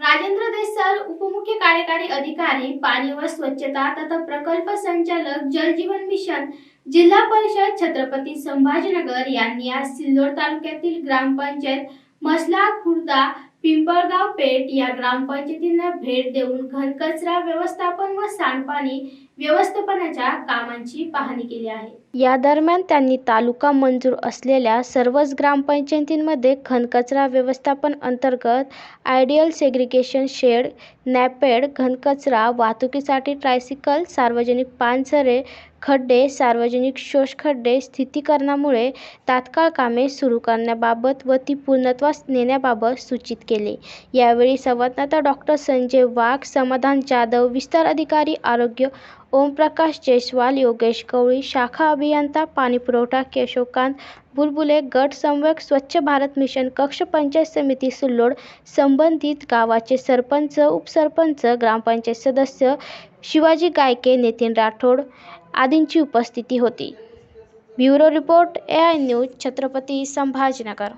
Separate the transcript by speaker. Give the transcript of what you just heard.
Speaker 1: राजेंद्र देसाल उपमुख्य कार्यकारी अधिकारी पाणी व स्वच्छता तथा प्रकल्प संचालक जलजीवन मिशन जिल्हा परिषद छत्रपती संभाजीनगर यांनी आज सिल्लोड तालुक्यातील ग्रामपंचायत मसला खुर्दा पिंपळगाव पेठ या ग्रामपंचायतींना भेट देऊन घनकचरा व्यवस्थापन व सांडपाणी व्यवस्थापनाच्या कामांची पाहणी केली आहे.
Speaker 2: या दरम्यान त्यांनी तालुका मंजूर असलेल्या सर्वच ग्रामपंचायतींमध्ये घनकचरा व्यवस्थापन अंतर्गत आयडियल सेग्रिगेशन शेड नॅपेड घनकचरा वाहतुकीसाठी ट्रायसिकल सार्वजनिक पानसरे खड्डे सार्वजनिक शोषखड्डे स्थितीकरणामुळे तात्काळ कामे सुरू करण्याबाबत व ती पूर्णत्वास नेण्याबाबत सूचित केले. यावेळी संवाददाता डॉक्टर संजय वाघ समाधान जाधव विस्तार अधिकारी आरोग्य ओमप्रकाश जयस्वाल योगेश कवळी शाखा अभियंता पाणीपुरवठा केशवकांत बुलबुले गट समन्वयक स्वच्छ भारत मिशन कक्ष पंचायत समिती सुल्लोड संबंधित गावाचे सरपंच उपसरपंच ग्रामपंचायत सदस्य शिवाजी गायके नितीन राठोड आदींची उपस्थिती होती. Bureau report A I news Chhatrapati Sambhajinagar.